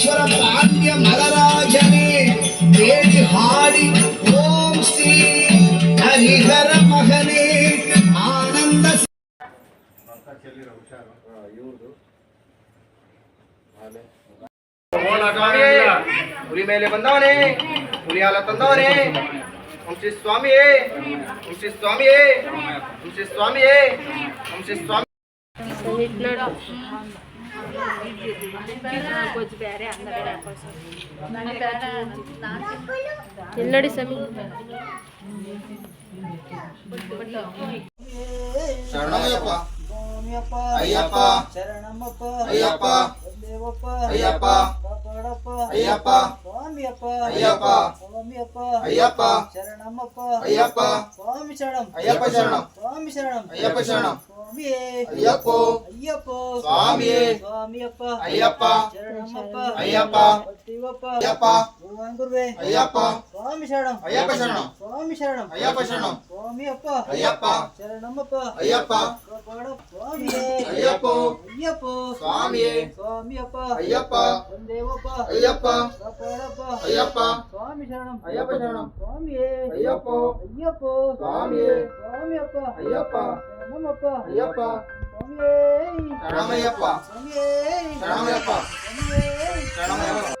ಮಹೇಶ್ವರ ಪಾಂಡ್ಯ ಮಲರಾಜನೇ ಬೇಡಿ ಹಾಡಿ ಓಂ ಶ್ರೀ ಹರಿಹರ ಮಗನೇ ಆನಂದ ಸ್ವಾಮಿಯೇ ಹುಲಿ ಮೇಲೆ ಬಂದವನೇ ಹುಲಿ ಹಾಲ ತಂದವನೇ ಓಂ ಶ್ರೀ ಸ್ವಾಮಿಯೇ ಓಂ ಶ್ರೀ ಸ್ವಾಮಿಯೇ ಓಂ ಶ್ರೀ ಸ್ವಾಮಿಯೇ ಓಂ ಶ್ರೀ ಸ್ವಾಮಿ ಗೊಜ್ಜು ಬೇರೆ ಅನ್ನ ಬೇರೆ ಎಲ್ಲಡಿ ಸಮಿ ಶರಣಯ್ಯಪ್ಪ. ಅಯ್ಯಪ್ಪ. ಶರಣಮ್ಮಪ್ಪ ಅಯ್ಯಪ್ಪ. ದೇವಪ್ಪ ಅಯ್ಯಪ್ಪ. ಕಾಪಾಡಪ್ಪ. ಅಯ್ಯಪ್ಪ. ಸ್ವಾಮಿಯಪ್ಪ ಅಯ್ಯಪ್ಪ. ಸ್ವಾಮಿಯಪ್ಪ. ಅಯ್ಯಪ್ಪ. ಶರಣಮ್ಮಪ್ಪ ಅಯ್ಯಪ್ಪ. ಸ್ವಾಮಿ ಶರಣಂ. ಅಯ್ಯಪ್ಪ ಶರಣಂ. ಸ್ವಾಮಿ ಶರಣಂ. ಅಯ್ಯಪ್ಪ ಶರಣಂ. ஐயப்போ. சுவாமியே சுவாமி. அப்பா ஐயப்பா. சரணமப்பா. ஐயப்பா. சிவப்பா ஐயப்பா. குருவே ஐயப்பா. சுவாமி சரணம். ஐயப்ப சரணம். சுவாமி சரணம். ஐயப்ப சரணம். சுவாமி அப்பா ஐயப்பா. சரணமப்பா. ஐயப்பா. சுவாமியே. ஐயப்போ. ஐயப்போ. சுவாமியே. சுவாமி அப்பா ஐயப்பா. தேவப்பா ஐயப்பா. காப்பாடப்பா ஐயப்பா. சுவாமி சரணம். ஐயப்ப சரணம். சுவாமியே. ஐயப்போ. ஐயப்போ. சுவாமியே. சுவாமி அப்பா ஐயப்பா. ನಮ್ಮಪ್ಪ ಅಯ್ಯಪ್ಪ. ಸ್ವಾಮಿಯೇ ರಾಮಯ್ಯಪ್ಪ. ಸ್ವಾಮಿಯೇ ರಾಮಯ್ಯಪ್ಪ. ಸ್ವಾಮಿಯೇ ರಾಮಯ್ಯಪ್ಪ.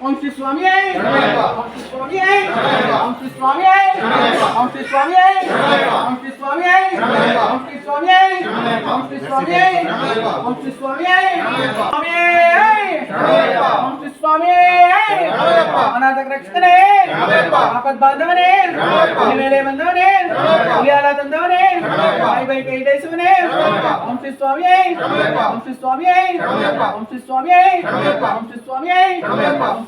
ఓం శ్రీ స్వామి ఓం శ్రీ స్వామి ఓం శ్రీ స్వామి ఓం శ్రీ స్వామి ఓం శ్రీ స్వామి ఓం శ్రీ స్వామి ఓం శ్రీ స్వామి ఓం శ్రీ స్వామి ఓం శ్రీ స్వామి అనాథకు రక్షితనే ఆపద్ బాంధవనే నివేలే బంధవనే ఉయ్యాల తందవనే బాయి బై కై దేశమనే ఓం శ్రీ స్వామి ఓం శ్రీ స్వామి ఓం శ్రీ స్వామి ఓం శ్రీ స్వామి ఓం శ్రీ స్వామి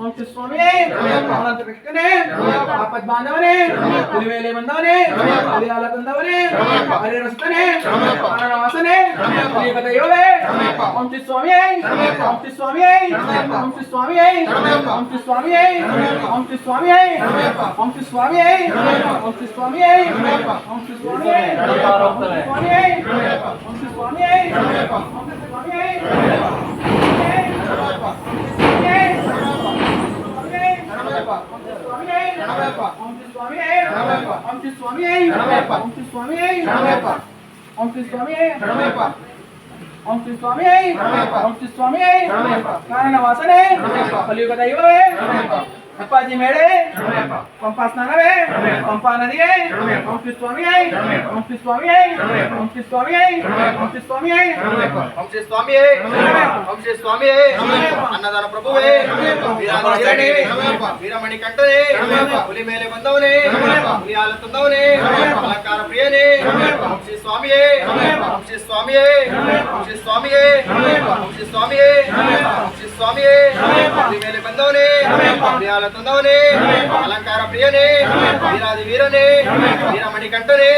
ఓంకి స్వామినే అనంత వ్యక్తినే ఆపద్ బాంధవనే పులివేలే బంధవనే పులియాల బంధవనే హరిరస్తనే అనవాసనే పులియక దైవమే ఓంకి స్వామియే ఓంకి స్వామియే ఓంకి స్వామియే ఓంకి స్వామియే ఓంకి స్వామియే ఓంకి స్వామియే ఓంకి స్వామియే ఓంకి స్వామియే ఓంకి స్వామియే ఓంకి స్వామియే ఓంకి స్వామియే రామయ్యప్ప. ఓంకి స్వామి రామయ్యప్ప. ఓంకి స్వామి రామయ్యప్ప. ఓంకి స్వామి రామయ్యప్ప. ఓంకి స్వామి రామయ్యప్ప. ఓంకి స్వామి రామయ్యప్ప. ఓంకి స్వామి రామయ్యప్ప. కారణ వాసనే కలియుగ దైవమే రామయ్యప్ప. ಅಪ್ಪಾಜಿ ಮೇಳೆ ಪಂಪ ಸ್ನಾನವೇ ಪಂಪ ನದಿಯೇ ಪಂಪಿ ಸ್ವಾಮಿಯೇ ಪಂಪಿ ಸ್ವಾಮಿಯೇ ಪಂಪಿ ಸ್ವಾಮಿಯೇ ಪಂಪಿ ಸ್ವಾಮಿಯೇ ಪಂಪಿ ಸ್ವಾಮಿಯೇ ಪಂಪಿ ಸ್ವಾಮಿಯೇ ಅನ್ನದಾನ ಪ್ರಭುವೇ ವೀರಮಣಿ ಕಂಠನೇ ಹುಲಿ ಮೇಲೆ ಬಂದವನೇ ಹುಲಿ ಹಾಲು ತಂದವನೇ ಅಲಂಕಾರ ಪ್ರಿಯನೇ ಪಂಪಿ ಸ್ವಾಮಿಯೇ ಪಂಪಿ ಸ್ವಾಮಿಯೇ ಪಂಪಿ ಸ್ವಾಮಿಯೇ ಪಂಪಿ ಸ್ವಾಮಿಯೇ స్వామియే. వేల బంధవునే ప్రియాల తందవునే అలంకార ప్రియనే. వీరాది వీరనే. వీరమణి కంటనే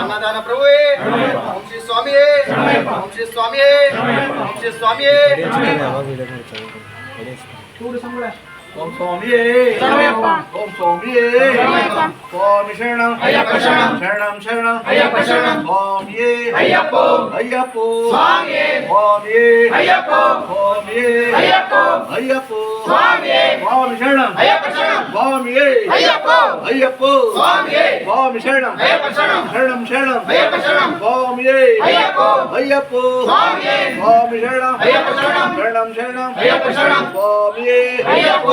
అన్నదాన ప్రభువే. వంశీ స్వామియే. వంశీ స్వామియే. వంశీ స్వామియే. చూడు సంగుడా ಓಂ ಸ್ವಾಮಿಯೇ ಓಂ ಸ್ವಾಮಿಯೇ ಸ್ವಾಮಿ ಶರಣಂ ಅಯ್ಯಪ್ಪ ಶರಣಂ ಶರಣಂ ಶರಣಂ ಅಯ್ಯಪ್ಪ ಶರಣಂ ಸ್ವಾಮಿಯೇ ಅಯ್ಯಪ್ಪ ಅಯ್ಯಪ್ಪ ಸ್ವಾಮಿಯೇ ಸ್ವಾಮಿಯೇ ಅಯ್ಯಪ್ಪ ಸ್ವಾಮಿಯೇ ಅಯ್ಯಪ್ಪ ಅಯ್ಯಪ್ಪ ಸ್ವಾಮಿಯೇ ಸ್ವಾಮಿ ಶರಣಂ ಅಯ್ಯಪ್ಪ ಶರಣಂ ಸ್ವಾಮಿಯೇ ಅಯ್ಯಪ್ಪ ಅಯ್ಯಪ್ಪ ಸ್ವಾಮಿಯೇ ಸ್ವಾಮಿ ಶರಣಂ ಅಯ್ಯಪ್ಪ ಶರಣಂ ಶರಣಂ ಶರಣಂ ಅಯ್ಯಪ್ಪ ಶರಣಂ ಸ್ವಾಮಿಯೇ ಅಯ್ಯಪ್ಪ ಅಯ್ಯಪ್ಪ ಸ್ವಾಮಿಯೇ ಸ್ವಾಮಿ ಶರಣಂ ಅಯ್ಯಪ್ಪ ಶರಣಂ ಶರಣಂ ಶರಣಂ ಅಯ್ಯಪ್ಪ ಶರಣಂ ಸ್ವಾಮಿಯೇ ಅಯ್ಯಪ್ಪ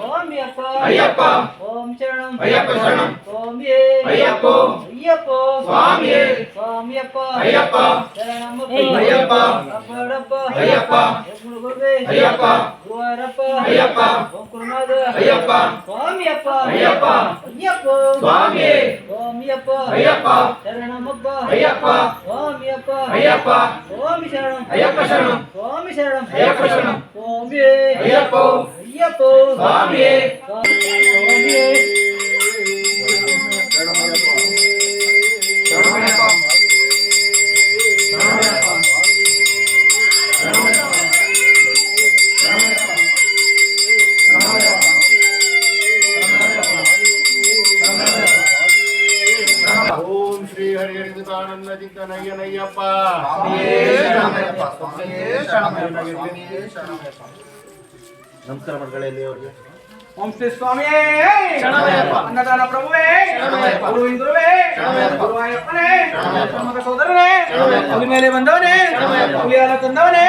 ஐயப்பா. ஐயப்பா. ஓம் சரணம். ஐயப்பா சரணம். சுவாமியே ஐயப்போ. ஐயப்போ. சுவாமியே சுவாமியப்பா ஐயப்பா. சரணம் ஐயப்பா. அப்படப்பா. ஐயப்பா. குருவே. ஐயப்பா. ஐயப்போ. போல் சுவாமியே. சுவாமியே. நையப்பா. ನಮಸ್ಕಾರ ಮಾಡ್ಕೊಳ್ಳಿ ಅವ್ರಿಗೆ ಓಂ ಶ್ರೀ ಸ್ವಾಮಿ ಅನ್ನದಾನ ಪ್ರಭುವೇ ಗುರು ಇಂದ್ರುವೇ ಗುರುವಾಯಪ್ಪನೇ ಸೋದರನೇ ಹುಲಿ ಮೇಲೆ ಬಂದವನೇ ತಂದವನೇ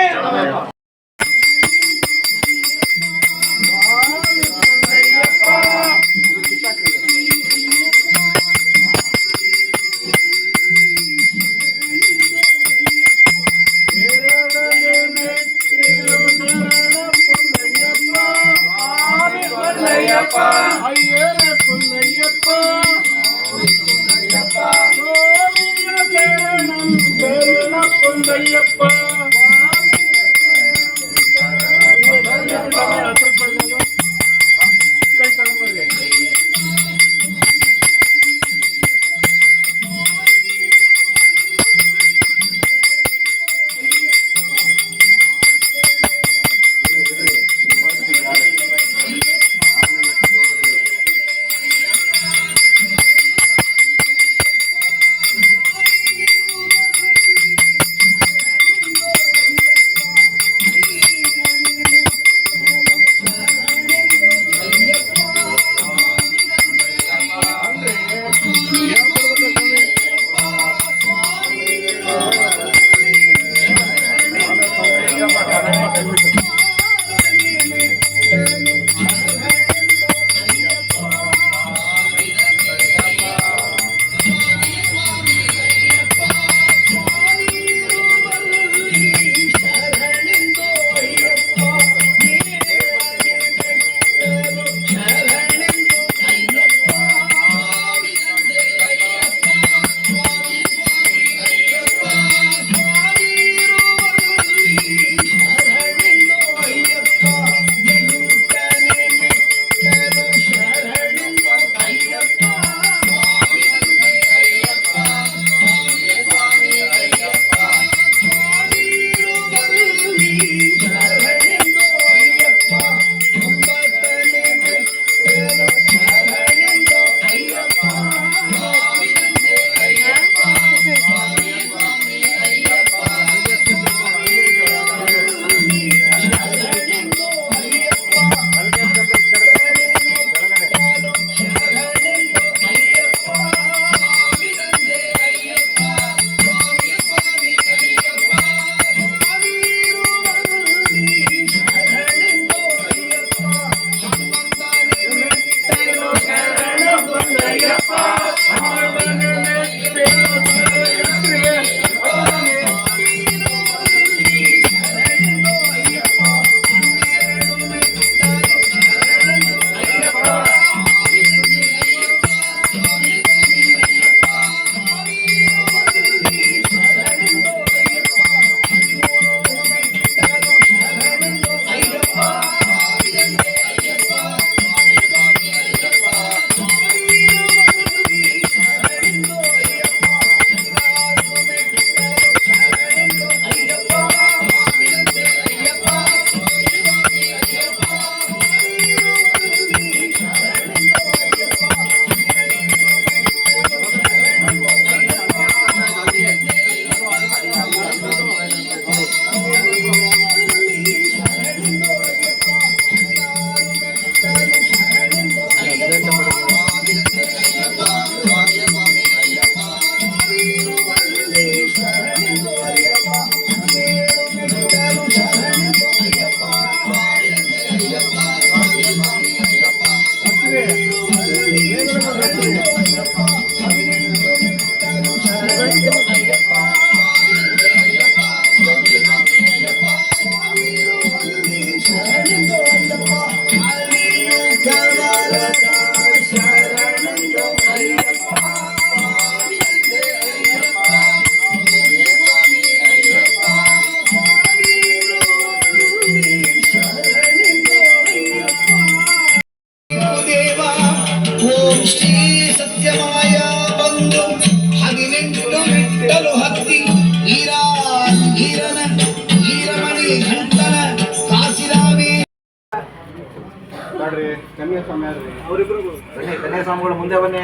ಸ್ವಾಮಿಗಳು ಮುಂದೆ ಬನ್ನಿ.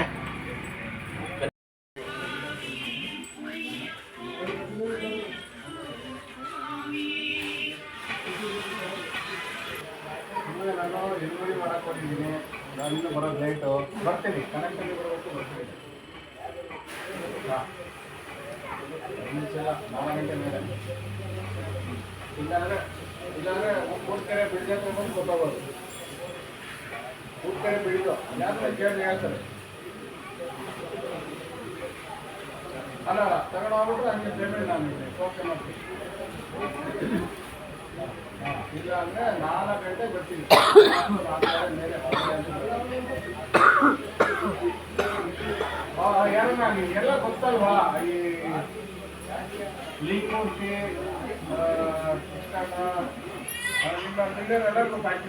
ನಾನು ಡೆಲಿವರಿ ಮಾಡಕ್ಕೆ ಕೊಟ್ಟಿದ್ದೀನಿ ನಾನು ಬರೋದು ಲೇಟು ಬರ್ತೀನಿ. ಕನೆಕ್ಟಲ್ಲಿ ಬರಬೇಕು ಬರ್ತೀನಿ ಹಾಂ ನಾಲ್ಕು ಗಂಟೆ ಮೇಲೆ ಇಲ್ಲಾಂದ್ರೆ ಇಲ್ಲಾಂದ್ರೆ ಊರ್ಕೆರೆ ಬಿಡಿದೆ ತಗೊಂಡು ಗೊತ್ತಾಗೋದು ಹುಡ್ಕೊಂಡು ಬೆಳೆದು ಯಾರು ಕೇಳಿ ಹೇಳ್ತಾರೆ? ಅಲ್ಲ, ತಗೊಂಡು ಹೋಗ್ಬಿಟ್ರೆ ಹಂಗೆ ಪೇಮೆಂಟ್ ನಾನು ಓಕೆ ನೋಡಿ ಇಲ್ಲ ಅಂದರೆ ನಾಲ್ಕು ಗಂಟೆ ಬರ್ತೀನಿ. ಮೇಲೆ ನಾನು? ನಿಮಗೆಲ್ಲ ಗೊತ್ತಲ್ವಾ? ಈ ಲಿಂಗೂರ್ತಿ ಕೃಷ್ಣಣ್ಣ ಎಲ್ಲ ಬಾಕಿ